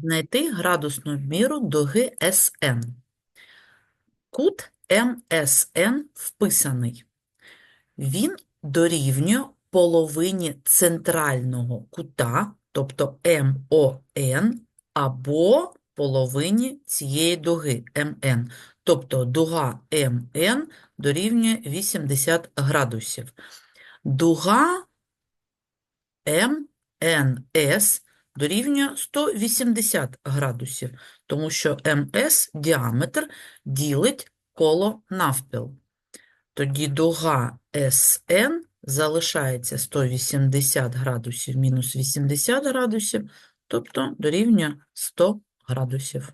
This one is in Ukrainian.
Знайти градусну міру дуги СН. Кут МСН вписаний. Він дорівнює половині центрального кута, тобто МОН, або половині цієї дуги МН. Тобто дуга МН дорівнює 80 градусів. Дуга МНС дорівнює 180 градусів, тому що МС діаметр ділить коло навпіл. Тоді дуга СН залишається 180 градусів мінус 80 градусів, тобто дорівнює 100 градусів.